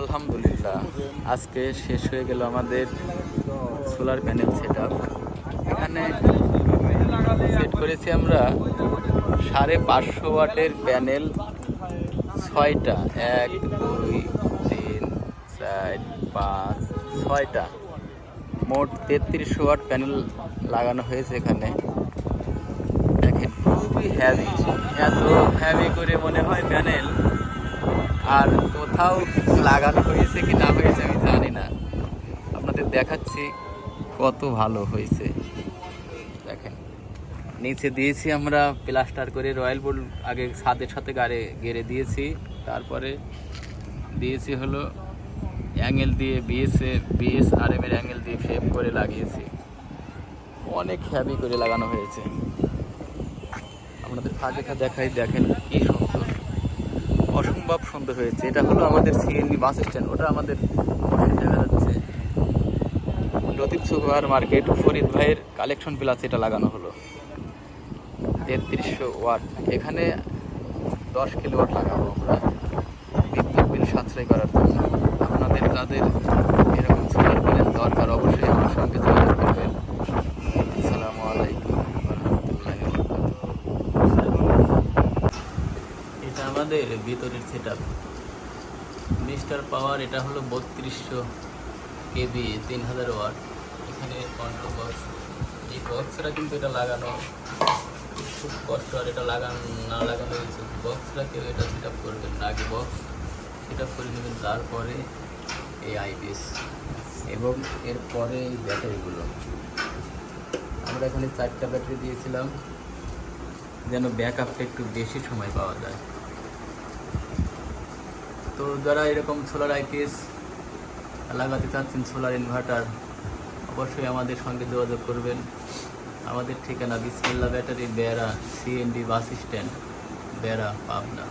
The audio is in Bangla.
আলহামদুলিল্লাহ। আজকে শেষ হয়ে গেল আমাদের সোলার প্যানেল সেট এখানে সেট করেছি আমরা সাড়ে পাঁচশো ওয়াটের প্যানেল ছয়টা। এক, দুই, তিন, চার, পাঁচ, ছয়টা। মোট তেত্রিশশো ওয়াট প্যানেল লাগানো হয়েছে এখানে। দেখেন, খুবই হ্যাভি এত হ্যাভি করে মনে হয় প্যানেল আর কোথাও লাগানো হয়েছে কি না হয়েছে আমি জানি না। আপনাদের দেখাচ্ছি কত ভালো হয়েছে। দেখেন, নিচে দিয়েছি আমরা প্লাস্টার করে রয়্যাল বোর্ড, আগে ছাদের সাথে গাড়ে গেড়ে দিয়েছি, তারপরে দিয়েছি হলো অ্যাঙ্গেল দিয়ে বিএসএ বিএস আর এম এর অ্যাঙ্গেল দিয়ে ফ্রেম করে লাগিয়েছি। অনেক হ্যাভি করে লাগানো হয়েছে। আপনাদের ফাঁকে দেখাই, দেখেন কি সুন্দর। অসম্ভব সুন্দর হয়েছে। এটা হলো আমাদের সিএনজি বাস স্ট্যান্ড। ওটা আমাদের দেখা যাচ্ছে। লতিফ সুপার মার্কেট, ফরিদ ভাইয়ের কালেকশন প্লাস এটা লাগানো হলো। তেত্রিশশো ওয়াট। এখানে দশ কিলো ওয়াট লাগাবো আমরা। বিদ্যুৎ বিল সাশ্রয় করার জন্য। আপনাদের তাদের এরকম সোলার প্যানেল দরকার অবশ্যই আমার সঙ্গে যোগাযোগ করবেন আসসালামু আলাইকুম রহমতুল্লাহ এটা আমাদের ভিতরের সেট আপ মিস্টার পাওয়ার এটা হলো বত্রিশশো কেবি তিন হাজার ওয়াট। এখানে কন্ট্রোল বক্স এই বক্সটা কিন্তু এটা লাগানো খুব কষ্ট, আর এটা লাগানো, না লাগানো হয়েছে। বক্সটা কেউ এটা সেট আপ করবেন না। আগে বক্স সেট আপ করে নেবেন, তারপরে এই আইপিএস এবং এরপরে এই ব্যাটারিগুলো। আমরা এখানে চারটা ব্যাটারি দিয়েছিলাম, যেন ব্যাকআপটা একটু বেশি সময় পাওয়া যায়। তো যারা এরকম সোলার আইপিএস লাগাতে চাচ্ছেন সোলার ইনভার্টার অবশ্যই আমাদের সঙ্গে যোগাযোগ করবেন। আমাদের ঠিকানা বিসমিল্লা ব্যাটারি, বেড়া সিএনডি বাস স্ট্যান্ড, বেড়া, পাবনা।